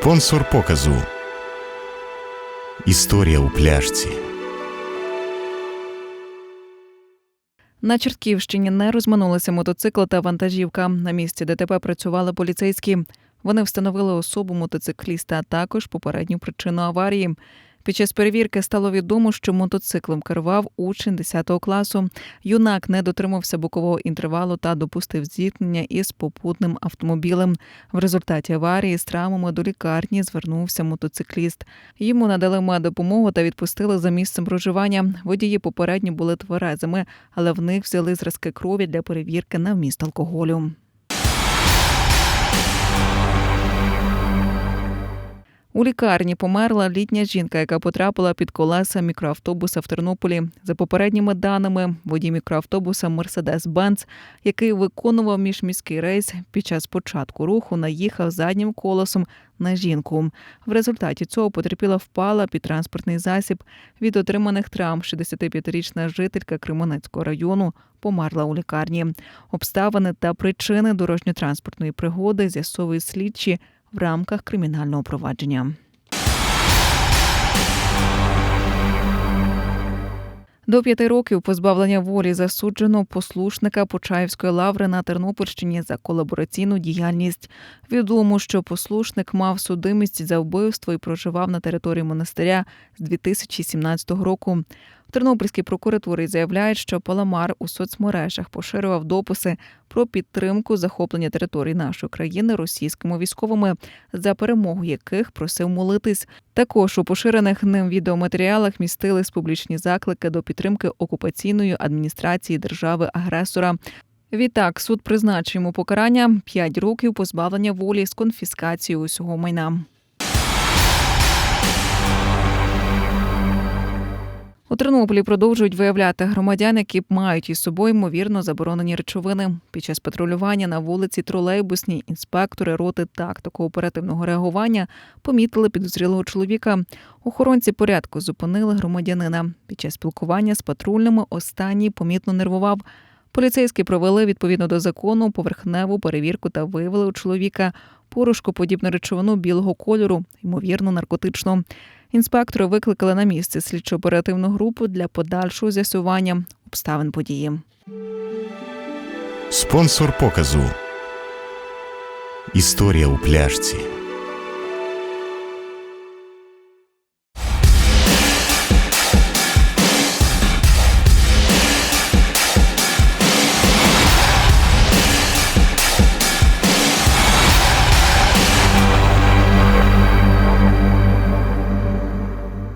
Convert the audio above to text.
Спонсор показу. Історія у пляшці. На Чортківщині не розминулися мотоцикл та вантажівка. На місці ДТП працювали поліцейські. Вони встановили особу мотоцикліста, а також попередню причину аварії. Під час перевірки стало відомо, що мотоциклом керував учень 10 класу. Юнак не дотримався бокового інтервалу та допустив зіткнення із попутним автомобілем. В результаті аварії з травмами до лікарні звернувся мотоцикліст. Йому надали меддопомогу та відпустили за місцем проживання. Водії попередньо були тверезими, але в них взяли зразки крові для перевірки на вміст алкоголю. У лікарні померла літня жінка, яка потрапила під колеса мікроавтобуса в Тернополі. За попередніми даними, водій мікроавтобуса Мерседес-Бенц, який виконував міжміський рейс, під час початку руху наїхав заднім колесом на жінку. В результаті цього потерпіла впала під транспортний засіб. Від отриманих травм 65-річна жителька Кременецького району померла у лікарні. Обставини та причини дорожньо-транспортної пригоди з'ясовують слідчі в рамках кримінального провадження. До п'яти років позбавлення волі засуджено послушника Почаївської лаври на Тернопільщині за колабораційну діяльність. Відомо, що послушник мав судимість за вбивство і проживав на території монастиря з 2017 року. В Тернопільській прокуратурі заявляють, що Паламар у соцмережах поширював дописи про підтримку захоплення території нашої країни російськими військовими, за перемогу яких просив молитись. Також у поширених ним відеоматеріалах містились публічні заклики до підтримки окупаційної адміністрації держави-агресора. Відтак суд призначив йому покарання 5 років позбавлення волі з конфіскацією усього майна. У Тернополі продовжують виявляти громадян, які мають із собою ймовірно заборонені речовини. Під час патрулювання на вулиці Тролейбусній інспектори роти тактико-оперативного реагування помітили підозрілого чоловіка. Охоронці порядку зупинили громадянина. Під час спілкування з патрульними останній помітно нервував. Поліцейські провели відповідно до закону поверхневу перевірку та виявили у чоловіка порошкоподібну речовину білого кольору, ймовірно, наркотичну. Інспектори викликали на місце слідчо-оперативну групу для подальшого з'ясування обставин події. Спонсор показу. Історія у пляшці.